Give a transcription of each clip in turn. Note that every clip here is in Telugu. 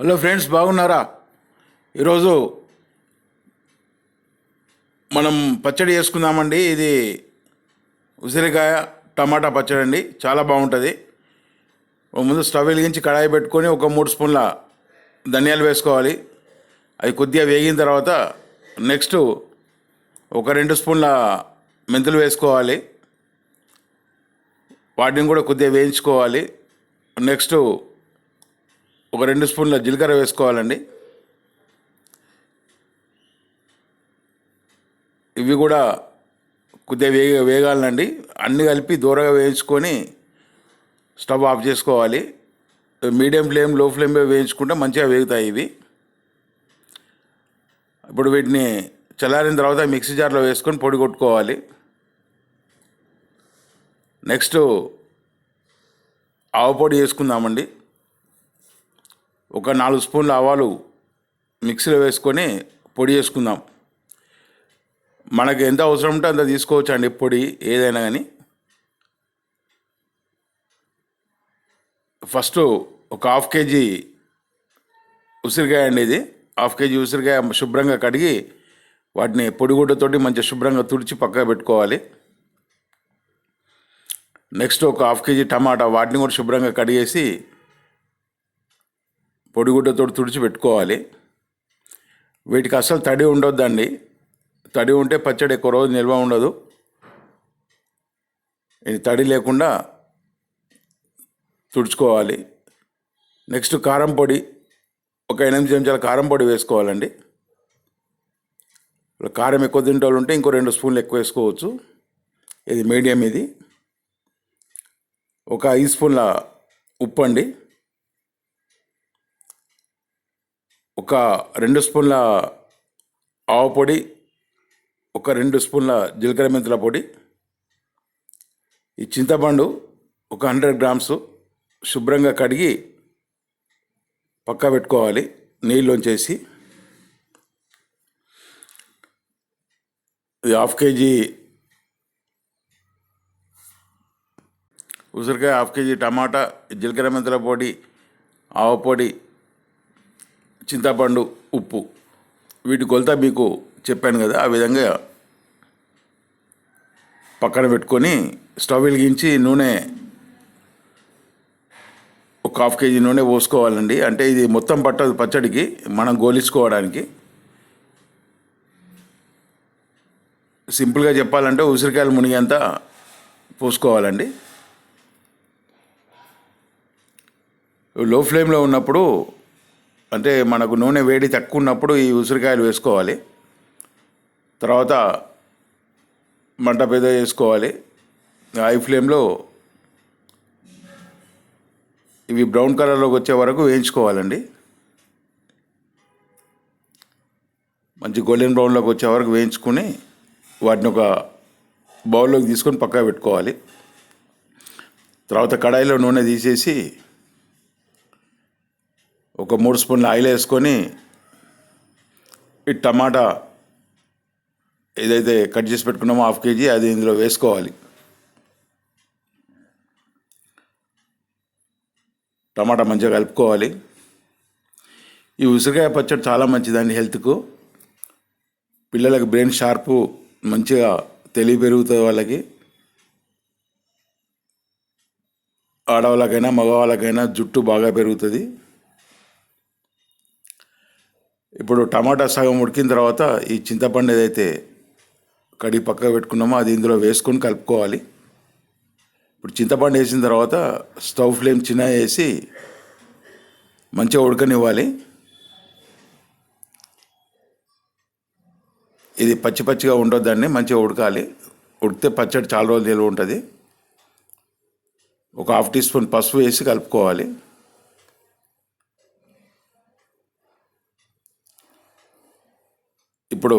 హలో ఫ్రెండ్స్ బాగున్నారా? ఈరోజు మనం పచ్చడి చేసుకుందామండి. ఇది ఉసిరికాయ టమాటా పచ్చడి అండి చాలా బాగుంటుంది. ముందు స్టవ్ వెలిగించి కడాయి పెట్టుకొని ఒక మూడు స్పూన్ల ధనియాలు వేసుకోవాలి. అవి కొద్దిగా వేగిన తర్వాత నెక్స్ట్ ఒక రెండు స్పూన్ల మెంతులు వేసుకోవాలి. వాటిని కూడా కొద్దిగా వేయించుకోవాలి. నెక్స్ట్ ఒక రెండు స్పూన్ల జీలకర్ర వేసుకోవాలండి. ఇవి కూడా కొద్దిగా వేగ వేగాలండి. అన్నీ కలిపి దూరగా వేయించుకొని స్టవ్ ఆఫ్ చేసుకోవాలి. మీడియం ఫ్లేమ్లో ఫ్లేమ్ వేయించుకుంటే మంచిగా వేగుతాయి ఇవి. ఇప్పుడు వీటిని చల్లారిన తర్వాత మిక్సీ జార్లో వేసుకొని పొడి కొట్టుకోవాలి. నెక్స్ట్ ఆవు పొడి వేసుకుందామండి. ఒక నాలుగు స్పూన్ల ఆవాలు మిక్సీలో వేసుకొని పొడి చేసుకుందాం. మనకి ఎంత అవసరం ఉంటే అంత తీసుకోవచ్చు అండి పొడి ఏదైనా కానీ. ఫస్ట్ ఒక హాఫ్ కేజీ ఉసిరికాయ అండి ఇది. హాఫ్ కేజీ ఉసిరికాయ శుభ్రంగా కడిగి వాటిని పొడిగుడ్డతోటి మంచిగా శుభ్రంగా తుడిచి పక్కన పెట్టుకోవాలి. నెక్స్ట్ ఒక హాఫ్ కేజీ టమాటా వాటిని కూడా శుభ్రంగా కడిగేసి పొడిగుడ్డతో తుడిచి పెట్టుకోవాలి. వీటికి అసలు తడి ఉండొద్దండి. తడి ఉంటే పచ్చడి ఎక్కువ రోజు నిల్వ ఉండదు. ఇది తడి లేకుండా తుడుచుకోవాలి. నెక్స్ట్ కారం పొడి ఒక ఎనిమిది చెంచాల కారం పొడి వేసుకోవాలండి. కారం ఎక్కువ తింటే ఉంటే ఇంకో రెండు స్పూన్లు ఎక్కువ వేసుకోవచ్చు. ఇది మీడియం ఇది. ఒక ఐదు స్పూన్ల ఉప్పు అండి ఒక రెండు స్పూన్ల ఆవు పొడి ఒక రెండు స్పూన్ల జీలకర్ర మెంతుల పొడి ఈ చింతపండు ఒక హండ్రెడ్ గ్రామ్స్ శుభ్రంగా కడిగి పక్కా పెట్టుకోవాలి నీళ్ళలోంచేసి ఇది హాఫ్ కేజీ ఉసిరికాయ హాఫ్ కేజీ టమాటా జీలకర్ర మెంతుల పొడి ఆవు పొడి చింతపండు ఉప్పు. వీటి కొలత మీకు చెప్పాను కదా ఆ విధంగా పక్కన పెట్టుకొని స్టవ్ వెలిగించి నూనె ఒక హాఫ్ కేజీ నూనె పోసుకోవాలండి. అంటే ఇది మొత్తం పట్టదు పచ్చడికి మనం గోలించుకోవడానికి. సింపుల్గా చెప్పాలంటే ఉసిరికాయలు మునిగేంత పోసుకోవాలండి. లో ఫ్లేమ్లో ఉన్నప్పుడు అంటే మనకు నూనె వేడి తక్కువ ఉన్నప్పుడు ఈ ఉసిరికాయలు వేసుకోవాలి. తర్వాత మంట పెద్ద వేసుకోవాలి. హై ఫ్లేమ్లో ఇవి బ్రౌన్ కలర్లోకి వచ్చే వరకు వేయించుకోవాలండి. మంచి గోల్డెన్ బ్రౌన్లోకి వచ్చే వరకు వేయించుకొని వాటిని ఒక బౌల్లోకి తీసుకొని పక్కన పెట్టుకోవాలి. తర్వాత కడాయిలో నూనె తీసేసి ఒక మూడు స్పూన్ల ఆయిల్ వేసుకొని ఈ టమాటా ఏదైతే కట్ చేసి పెట్టుకున్నామో హాఫ్ కేజీ అది ఇందులో వేసుకోవాలి. టమాటా మంచిగా కలుపుకోవాలి. ఈ ఉసిరికాయ పచ్చడి చాలా మంచిదండి హెల్త్కు. పిల్లలకు బ్రెయిన్ షార్పు మంచిగా తెలివి పెరుగుతుంది వాళ్ళకి. ఆడవాళ్ళకైనా మగవాళ్ళకైనా జుట్టు బాగా పెరుగుతుంది. ఇప్పుడు టమాటా సగం ఉడికిన తర్వాత ఈ చింతపండు ఏదైతే కడిగి పక్కకు పెట్టుకున్నామో అది ఇందులో వేసుకొని కలుపుకోవాలి. ఇప్పుడు చింతపండు వేసిన తర్వాత స్టవ్ ఫ్లేమ్ చిన్న వేసి మంచిగా ఉడకనివ్వాలి. ఇది పచ్చి పచ్చిగా ఉండొద్దండి మంచిగా ఉడకాలి. ఉడికితే పచ్చడి చాలా రోజులు నిలువ ఉంటుంది. ఒక హాఫ్ టీ స్పూన్ పసుపు వేసి కలుపుకోవాలి. ఇప్పుడు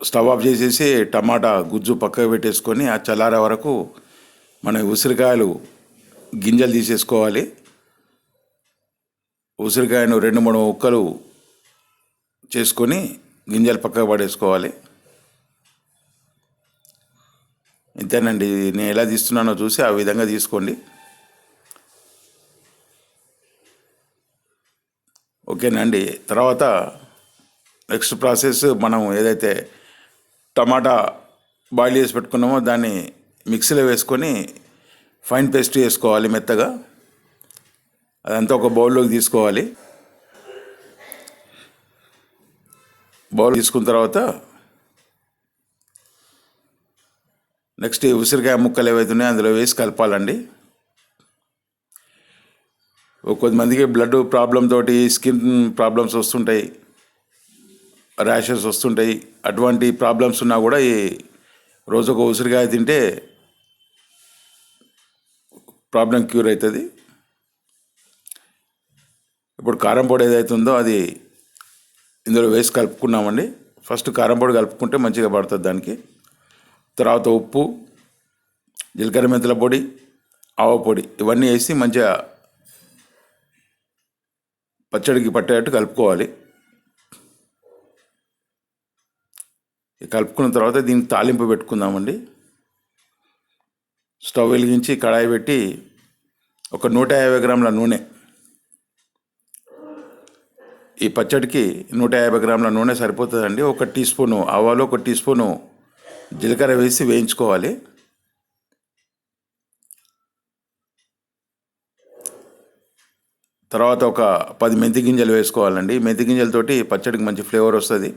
స్టవ్ ఆఫ్ చేసేసి టమాటా గుజ్జు పక్కకు పెట్టేసుకొని ఆ చల్లారే వరకు మన ఉసిరికాయలు గింజలు తీసేసుకోవాలి. ఉసిరికాయను రెండు మూడు ముక్కలు చేసుకొని గింజలు పక్కకు పడేసుకోవాలి. ఇంతేనండి నేను ఎలా తీస్తున్నానో చూసి ఆ విధంగా తీసుకోండి. ఓకేనండి తర్వాత నెక్స్ట్ ప్రాసెస్ మనం ఏదైతే టమాటా బాయిల్ చేసి పెట్టుకున్నామో దాన్ని మిక్సీలో వేసుకొని ఫైన్ పేస్ట్ చేసుకోవాలి మెత్తగా. అదంతా ఒక బౌల్లోకి తీసుకోవాలి. బౌల్ తీసుకున్న తర్వాత నెక్స్ట్ ఉసిరికాయ ముక్కలు ఏవైతే ఉన్నాయో అందులో వేసి కలపాలండి. కొంతమందికి బ్లడ్ ప్రాబ్లం తోటి స్కిన్ ప్రాబ్లమ్స్ వస్తుంటాయి. ర్యాషెస్ వస్తుంటాయి. అటువంటి ప్రాబ్లమ్స్ ఉన్నా కూడా ఈ రోజు ఒక ఉసిరికాయ తింటే ప్రాబ్లం క్యూర్ అవుతుంది ఇప్పుడు కారం పొడి ఏదైతుందో అది ఇందులో వేసి కలుపుకున్నామండి. ఫస్ట్ కారం పొడి కలుపుకుంటే మంచిగా పడుతుంది దానికి. తర్వాత ఉప్పు జీలకర్ర మెంతుల పొడి ఆవ పొడి ఇవన్నీ వేసి మంచిగా పచ్చడికి పట్టేటట్టు కలుపుకోవాలి. కలుపుకున్న తర్వాత దీనికి తాలింపు పెట్టుకుందామండి. స్టవ్ వెలిగించి కడాయి పెట్టి ఒక నూట యాభై గ్రాముల నూనె. ఈ పచ్చడికి నూట యాభై గ్రాముల నూనె సరిపోతుందండి. ఒక టీ స్పూను ఆవాలు ఒక టీ స్పూను జీలకర్ర వేసి వేయించుకోవాలి. తర్వాత ఒక పది మెంతి గింజలు వేసుకోవాలండి. మెంతి గింజలతోటి పచ్చడికి మంచి ఫ్లేవర్ వస్తుంది.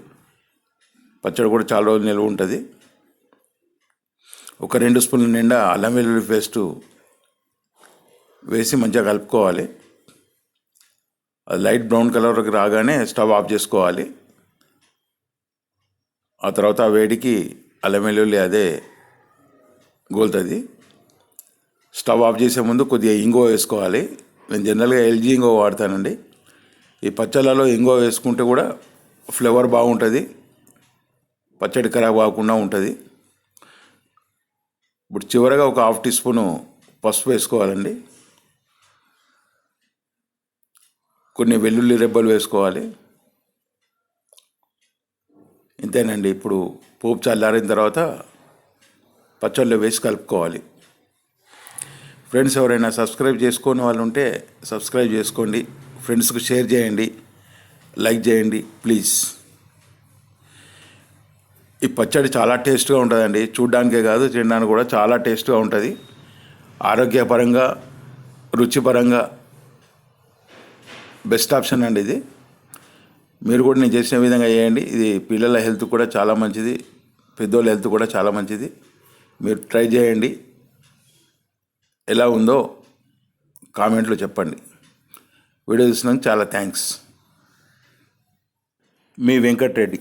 పచ్చడి కూడా చాలా రోజులు నిల్వ ఉంటుంది. ఒక రెండు స్పూన్ల నిండా అల్లం వెల్లుల్లి పేస్టు వేసి మంచిగా కలుపుకోవాలి. అది లైట్ బ్రౌన్ కలర్కి రాగానే స్టవ్ ఆఫ్ చేసుకోవాలి. ఆ తర్వాత వేడికి అల్లం వెల్లుల్లి అదే గోలుతుంది. స్టవ్ ఆఫ్ చేసే ముందు కొద్దిగా ఇంగో వేసుకోవాలి. నేను జనరల్గా ఎల్జీ ఇంగో వాడతానండి. ఈ పచ్చళ్ళలో ఇంగో వేసుకుంటే కూడా ఫ్లేవర్ బాగుంటుంది. పచ్చడి ఖరాబ్ కాకుండా ఉంటుంది. ఇప్పుడు చివరగా ఒక హాఫ్ టీ స్పూను పసుపు వేసుకోవాలండి. కొన్ని వెల్లుల్లి రెబ్బలు వేసుకోవాలి. ఇంతేనండి ఇప్పుడు పోపు చల్లారిన తర్వాత పచ్చళ్ళు వేసి కలుపుకోవాలి. ఫ్రెండ్స్ ఎవరైనా సబ్స్క్రైబ్ చేసుకోని వాళ్ళు ఉంటే సబ్స్క్రైబ్ చేసుకోండి. ఫ్రెండ్స్కి షేర్ చేయండి. లైక్ చేయండి ప్లీజ్. ఈ పచ్చడి చాలా టేస్ట్గా ఉంటుందండి. చూడ్డానికే కాదు తినడానికి కూడా చాలా టేస్ట్గా ఉంటుంది. ఆరోగ్యపరంగా రుచిపరంగా బెస్ట్ ఆప్షన్ అండి ఇది. మీరు కూడా నేను చేసిన విధంగా చేయండి. ఇది పిల్లల హెల్త్ కూడా చాలా మంచిది. పెద్దోళ్ళ హెల్త్ కూడా చాలా మంచిది. మీరు ట్రై చేయండి. ఎలా ఉందో కామెంట్లో చెప్పండి. వీడియో చూసినందుకు చాలా థ్యాంక్స్. మీ వెంకట్ రెడ్డి.